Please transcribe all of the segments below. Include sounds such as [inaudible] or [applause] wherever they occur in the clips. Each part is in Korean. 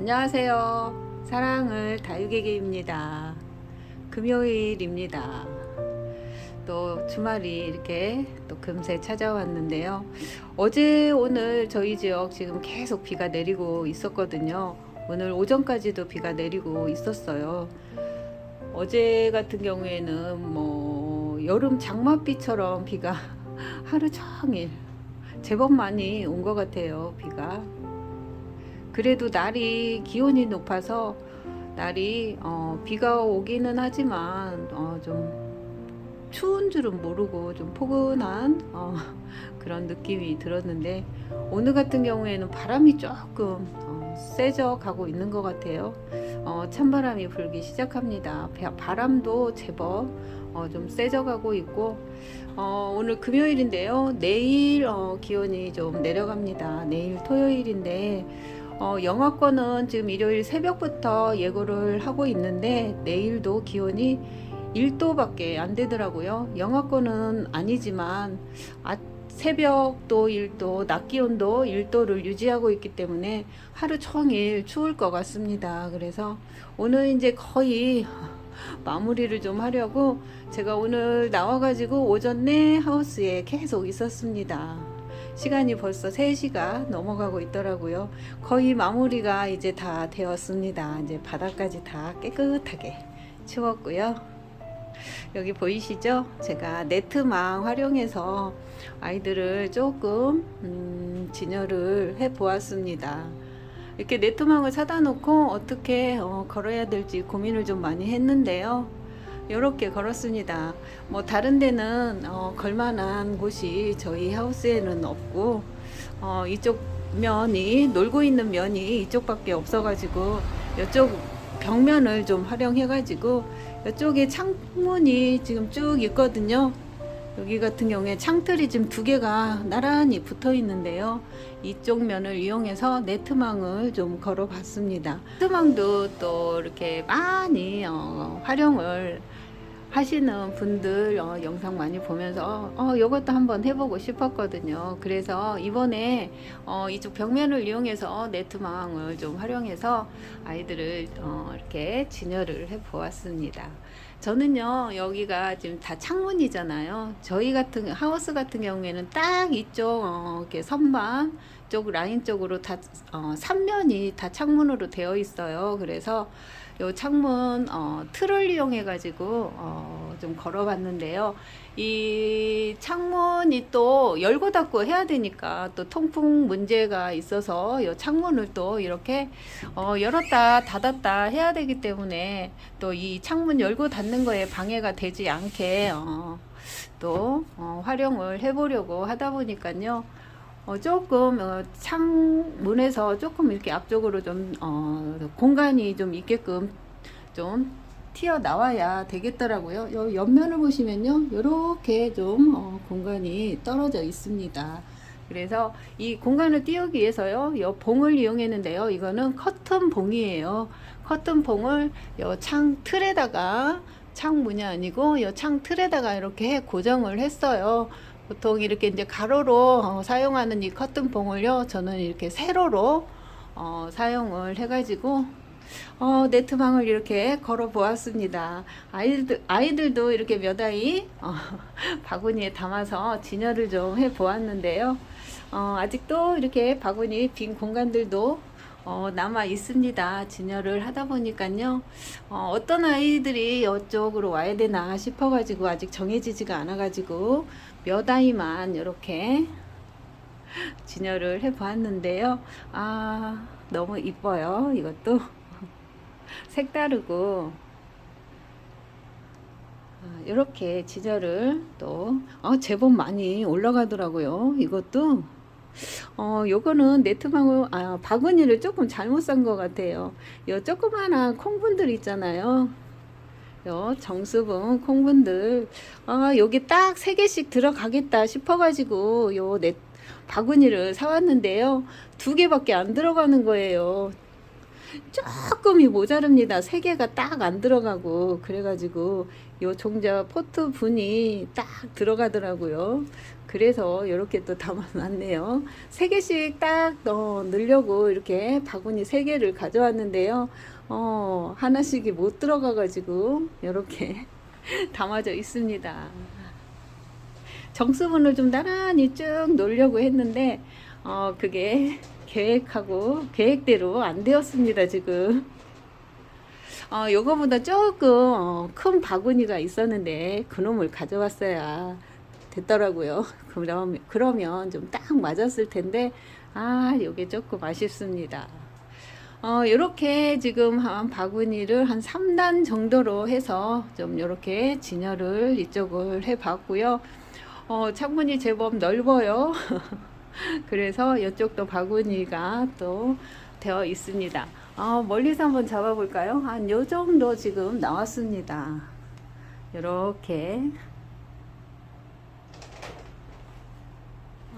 안녕하세요. 사랑을 다육에게입니다. 금요일입니다. 또 주말이 이렇게 또 금세 찾아왔는데요. 어제 오늘 저희 지역 지금 계속 비가 내리고 있었거든요. 오늘 오전까지도 비가 내리고 있었어요. 어제 같은 경우에는 뭐 여름 장맛비처럼 비가 [laughs] 하루 종일 제법 많이 온 것 같아요. 비가. 그래도 날이 기온이 높아서 날이 어, 비가 오기는 하지만 어, 좀 추운 줄은 모르고 좀 포근한 어, [laughs] 그런 느낌이 들었는데 오늘 같은 경우에는 바람이 조금 어, 세져 가고 있는 것 같아요. 어, 찬바람이 불기 시작합니다. 바- 바람도 제법 어, 좀 세져 가고 있고 어, 오늘 금요일인데요. 내일 어, 기온이 좀 내려갑니다. 내일 토요일인데 어, 영하권은 지금 일요일 새벽부터 예고를 하고 있는데 내일도 기온이 1도밖에 안 되더라고요. 영하권은 아니지만 아, 새벽도 1도, 낮 기온도 1도를 유지하고 있기 때문에 하루 종일 추울 것 같습니다. 그래서 오늘 이제 거의 [laughs] 마무리를 좀 하려고 제가 오늘 나와가지고 오전 내 하우스에 계속 있었습니다. 시간이 벌써 3시가 넘어가고 있더라고요. 거의 마무리가 이제 다 되었습니다. 이제 바닥까지 다 깨끗하게 치웠고요. 여기 보이시죠? 제가 네트망 활용해서 아이들을 조금 음, 진열을 해 보았습니다. 이렇게 네트망을 사다 놓고 어떻게 어, 걸어야 될지 고민을 좀 많이 했는데요. 이렇게 걸었습니다. 뭐 다른 데는 어, 걸만한 곳이 저희 하우스에는 없고 어, 이쪽 면이 놀고 있는 면이 이쪽밖에 없어가지고 이쪽 벽면을 좀 활용해가지고 이쪽에 창문이 지금 쭉 있거든요. 여기 같은 경우에 창틀이 지금 두 개가 나란히 붙어 있는데요. 이쪽 면을 이용해서 네트망을 좀 걸어 봤습니다. 네트망도 또 이렇게 많이 어, 활용을 하시는 분들 어, 영상 많이 보면서 어, 이것도 한번 해보고 싶었거든요. 그래서 이번에 어, 이쪽 벽면을 이용해서 네트망을 좀 활용해서 아이들을 어, 이렇게 진열을 해 보았습니다. 저는요 여기가 지금 다 창문이잖아요. 저희 같은 하우스 같은 경우에는 딱 이쪽 어, 이렇게 선반 쪽 라인 쪽으로 다 어, 3면이 다 창문으로 되어 있어요. 그래서 요 창문 어, 틀을 이용해 가지고 어, 좀 걸어봤는데요. 이 창문이 또 열고 닫고 해야 되니까 또 통풍 문제가 있어서 요 창문을 또 이렇게 어, 열었다 닫았다 해야 되기 때문에 또 이 창문 열고 닫는 거에 방해가 되지 않게 어, 또 어, 활용을 해보려고 하다 보니까요. 어, 조금 어, 창문에서 조금 이렇게 앞쪽으로 좀 어, 공간이 좀 있게끔 좀 튀어 나와야 되겠더라고요. 요 옆면을 보시면요, 이렇게 좀 어, 공간이 떨어져 있습니다. 그래서 이 공간을 띄우기 위해서요, 요 봉을 이용했는데요. 이거는 커튼 봉이에요. 커튼 봉을 요 창 틀에다가 창문이 아니고 요 창 틀에다가 이렇게 고정을 했어요. 보통 이렇게 이제 가로로 어, 사용하는 이 커튼 봉을요, 저는 이렇게 세로로 어, 사용을 해가지고 어, 네트망을 이렇게 걸어 보았습니다. 아이들, 아이들도 이렇게 몇 아이 어, [laughs] 바구니에 담아서 진열을 좀 해 보았는데요. 어, 아직도 이렇게 바구니 빈 공간들도 어, 남아 있습니다. 진열을 하다 보니까요. 어, 어떤 아이들이 이쪽으로 와야 되나 싶어가지고 아직 정해지지가 않아가지고 몇 아이만 이렇게 진열을 해 보았는데요. 아, 너무 이뻐요. 이것도. 색다르고 이렇게 진열을 또 어, 제법 많이 올라가더라고요. 이것도 어 요거는 네트망을 아 바구니를 조금 잘못 산 것 같아요. 요 조그마한 콩분들 있잖아요. 요 정수분 콩분들 아 여기 딱 세 개씩 들어가겠다 싶어가지고 요네 바구니를 사왔는데요. 두 개밖에 안 들어가는 거예요. 조금이 모자릅니다. 세 개가 딱 안 들어가고 그래가지고 요 종자 포트 분이 딱 들어가더라고요. 그래서 이렇게 또 담아놨네요. 세 개씩 딱 어, 넣으려고 이렇게 바구니 세 개를 가져왔는데요. 어, 하나씩이 못 들어가가지고 이렇게 [laughs] 담아져 있습니다. 정수분을 좀 나란히 쭉 놓으려고 했는데 어, 그게 계획하고 계획대로 안 되었습니다 지금. 어, 요거보다 조금 어, 큰 바구니가 있었는데 그놈을 가져왔어야 됐더라고요. 그럼 그러면 좀 딱 맞았을 텐데 아 요게 조금 아쉽습니다. 어, 요렇게 지금 한 바구니를 한 3단 정도로 해서 좀 요렇게 진열을 이쪽을 해 봤고요. 어, 창문이 제법 넓어요. [laughs] 그래서 이쪽도 바구니가 또 되어 있습니다. 어, 멀리서 한번 잡아볼까요? 한 요 정도 지금 나왔습니다. 이렇게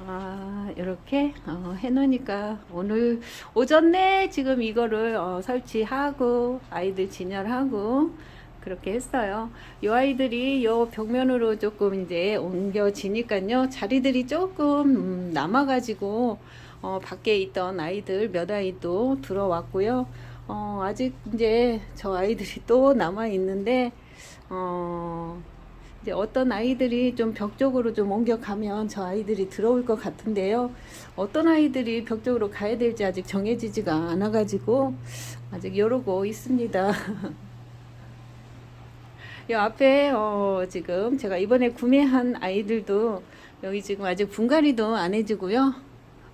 아, 이렇게 어, 해놓으니까 오늘 오전 내 지금 이거를 어, 설치하고 아이들 진열하고 그렇게 했어요. 이 아이들이 요 벽면으로 조금 이제 옮겨지니까요. 자리들이 조금 음, 남아가지고 어, 밖에 있던 아이들 몇 아이도 들어왔고요. 어, 아직 이제 저 아이들이 또 남아 있는데 어, 이제 어떤 아이들이 좀 벽 쪽으로 좀 옮겨가면 저 아이들이 들어올 것 같은데요. 어떤 아이들이 벽 쪽으로 가야 될지 아직 정해지지가 않아가지고 아직 이러고 있습니다. [laughs] 이 앞에 어, 지금 제가 이번에 구매한 아이들도 여기 지금 아직 분갈이도 안 해주고요.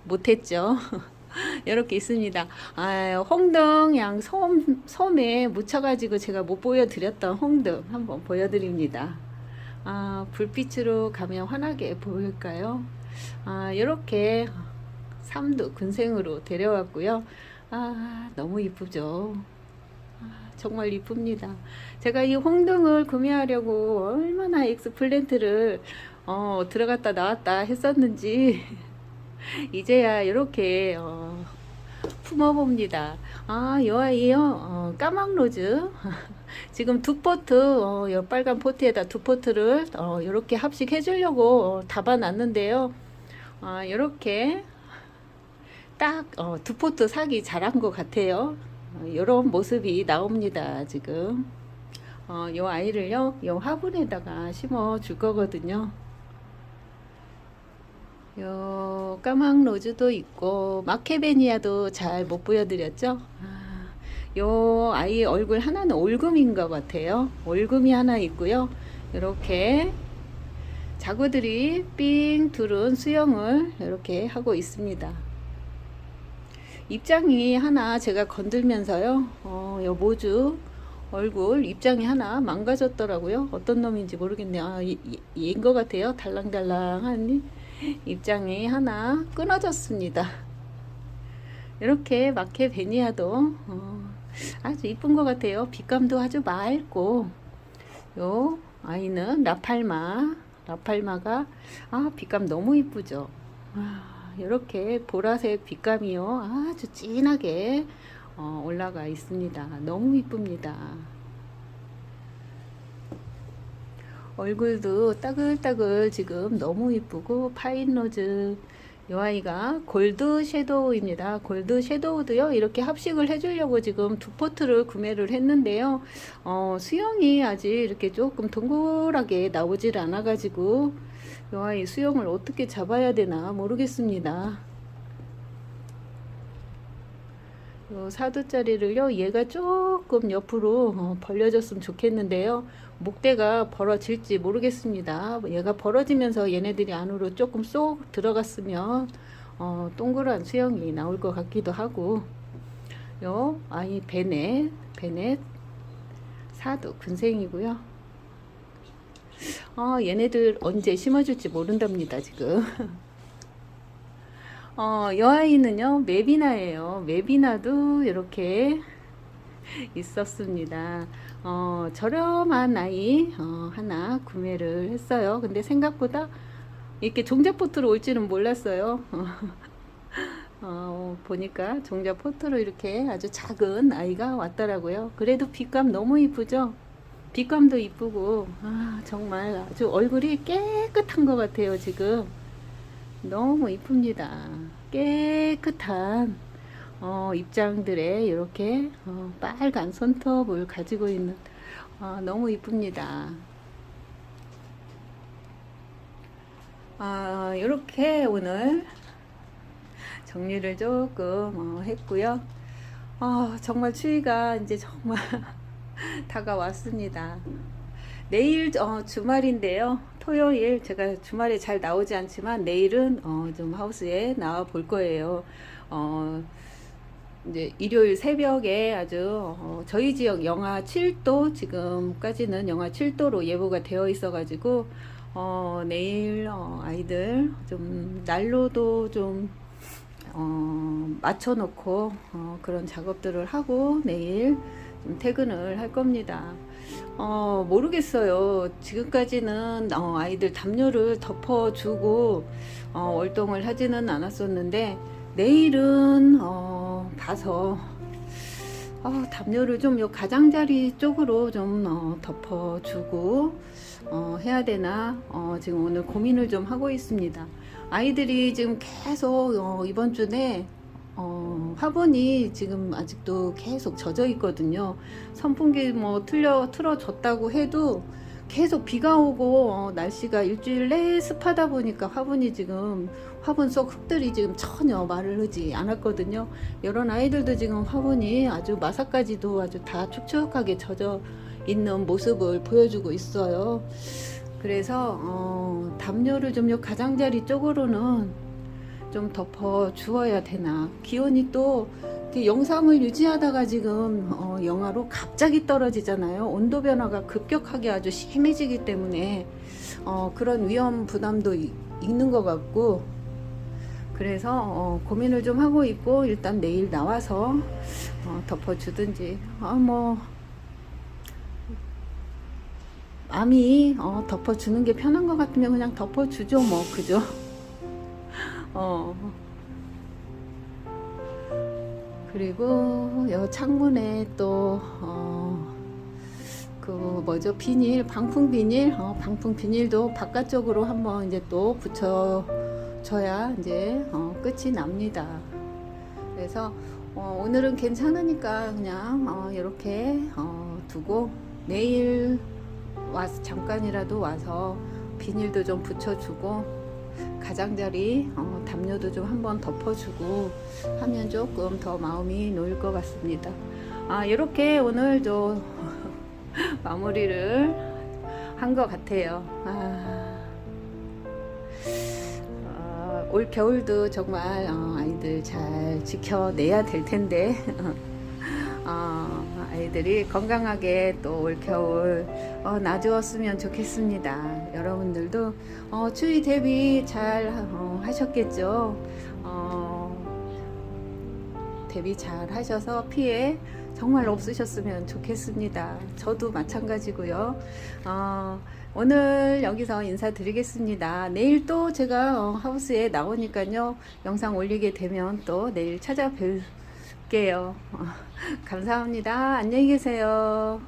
못했죠. [laughs] 이렇게 있습니다. 아, 홍등 양 섬, 섬에 묻혀가지고 제가 못 보여드렸던 홍등 한번 보여드립니다. 아, 불빛으로 가면 환하게 보일까요? 아, 이렇게 삼두 군생으로 데려왔고요. 아, 너무 이쁘죠. 아, 정말 이쁩니다. 제가 이 홍등을 구매하려고 얼마나 엑스플랜트를 어, 들어갔다 나왔다 했었는지 [laughs] 이제야 이렇게 어, 품어봅니다. 아, 이 아이요. 어, 까망 로즈. [laughs] [laughs] 지금 두 포트, 어, 요 빨간 포트에다 두 포트를 어, 이렇게 합식해 주려고 어, 담아놨는데요. 아, 이렇게 딱 어, 두 포트 사기 잘한 것 같아요. 이런 모습이 나옵니다. 지금 어, 요 아이를요, 요 화분에다가 심어 줄 거거든요. 요 까망 로즈도 있고 마케베니아도 잘 못 보여드렸죠. 아, 요 아이 얼굴 하나는 올금인 것 같아요. 올금이 하나 있고요. 이렇게 자구들이 삥 둘은 수영을 이렇게 하고 있습니다. 입장이 하나 제가 건들면서요. 어, 요 모주 얼굴 입장이 하나 망가졌더라고요. 어떤 놈인지 모르겠네요. 아, 얘인 것 같아요. 달랑달랑한 입장이 하나 끊어졌습니다. 이렇게 마케 베니아도 어, 아주 이쁜 것 같아요. 빛감도 아주 맑고 요 아이는 라팔마 라팔마가 아 빛감 너무 이쁘죠. 아, 이렇게 보라색 빛감이요 아주 진하게 어, 올라가 있습니다. 너무 이쁩니다. 얼굴도 따글따글 지금 너무 이쁘고 파인로즈 이 아이가 골드 섀도우입니다. 골드 섀도우도요 이렇게 합식을 해주려고 지금 두 포트를 구매를 했는데요. 어, 수영이 아직 이렇게 조금 동글하게 나오질 않아가지고 이 아이 수영을 어떻게 잡아야 되나 모르겠습니다. 요 사두짜리를요 얘가 조금 옆으로 어, 벌려졌으면 좋겠는데요. 목대가 벌어질지 모르겠습니다. 얘가 벌어지면서 얘네들이 안으로 조금 쏙 들어갔으면 어, 동그란 수영이 나올 것 같기도 하고. 요 아이 베넷 베넷. 사두 근생이고요. 어, 얘네들 언제 심어줄지 모른답니다 지금 [laughs] 어, 이 아이는요, 메비나예요. 메비나도 이렇게 있었습니다. 어, 저렴한 아이 어, 하나 구매를 했어요. 근데 생각보다 이렇게 종자포트로 올지는 몰랐어요. [laughs] 어, 보니까 종자 포트로 이렇게 아주 작은 아이가 왔더라고요. 그래도 빛감 너무 이쁘죠? 빛감도 이쁘고, 아, 정말 아주 얼굴이 깨끗한 것 같아요, 지금. 너무 이쁩니다. 깨끗한, 어, 입장들에 이렇게, 어, 빨간 손톱을 가지고 있는, 어, 너무 이쁩니다. 아, 이렇게 오늘 정리를 조금 어, 했고요. 아, 정말 추위가 이제 정말 [laughs] 다가왔습니다. 내일 어, 주말인데요. 토요일 제가 주말에 잘 나오지 않지만 내일은 어, 좀 하우스에 나와 볼 거예요. 어, 이제 일요일 새벽에 아주 어, 저희 지역 영하 7도 지금까지는 영하 7도로 예보가 되어 있어 가지고 어, 내일 어, 아이들 좀 난로도 좀 어, 맞춰 놓고 어, 그런 작업들을 하고 내일 좀 퇴근을 할 겁니다. 어, 모르겠어요. 지금까지는 어, 아이들 담요를 덮어주고 어, 월동을 하지는 않았었는데 내일은 어, 봐서 어, 담요를 좀 요 가장자리 쪽으로 좀 어, 덮어주고 어, 해야 되나 어, 지금 오늘 고민을 좀 하고 있습니다. 아이들이 지금 계속 어, 이번 주내 어, 화분이 지금 아직도 계속 젖어 있거든요. 선풍기 뭐 틀려 틀어줬다고 해도 계속 비가 오고 어, 날씨가 일주일 내에 습하다 보니까 화분이 지금 화분 속 흙들이 지금 전혀 마르지 않았거든요. 이런 아이들도 지금 화분이 아주 마사까지도 아주 다 축축하게 젖어 있는 모습을 보여주고 있어요. 그래서 어, 담요를 좀요 가장자리 쪽으로는 좀 덮어 주어야 되나. 기온이 또 영상을 유지하다가 지금 어, 영하로 갑자기 떨어지잖아요. 온도 변화가 급격하게 아주 심해지기 때문에 어, 그런 위험 부담도 이- 있는 것 같고 그래서 어, 고민을 좀 하고 있고 일단 내일 나와서 어, 덮어주든지 아뭐 마음이 어, 덮어주는 게 편한 것 같으면 그냥 덮어주죠 뭐 그죠 어 그리고 여 창문에 또 어, 그 뭐죠 비닐 방풍 비닐 어, 방풍 비닐도 바깥쪽으로 한번 이제 또 붙여 줘야 이제 어, 끝이 납니다. 그래서 어, 오늘은 괜찮으니까 그냥 어, 이렇게 어, 두고 내일 와서 잠깐이라도 와서 비닐도 좀 붙여주고 가장자리 어, 담요도 좀 한번 덮어주고 하면 조금 더 마음이 놓일 것 같습니다. 아 이렇게 오늘도 [laughs] 마무리를 한 것 같아요. 아, 어, 올 겨울도 정말 어, 아이들 잘 지켜내야 될 텐데 [laughs] 어, 아이들이 건강하게 또 올 겨울 어, 나주었으면 좋겠습니다. 여러분들도 어, 추위 대비 잘 어, 하셨겠죠? 어, 대비 잘 하셔서 피해 정말 없으셨으면 좋겠습니다. 저도 마찬가지고요. 어, 오늘 여기서 인사드리겠습니다. 내일 또 제가 어, 하우스에 나오니까요. 영상 올리게 되면 또 내일 찾아뵐 게요. 어, [laughs] 감사합니다. 안녕히 계세요.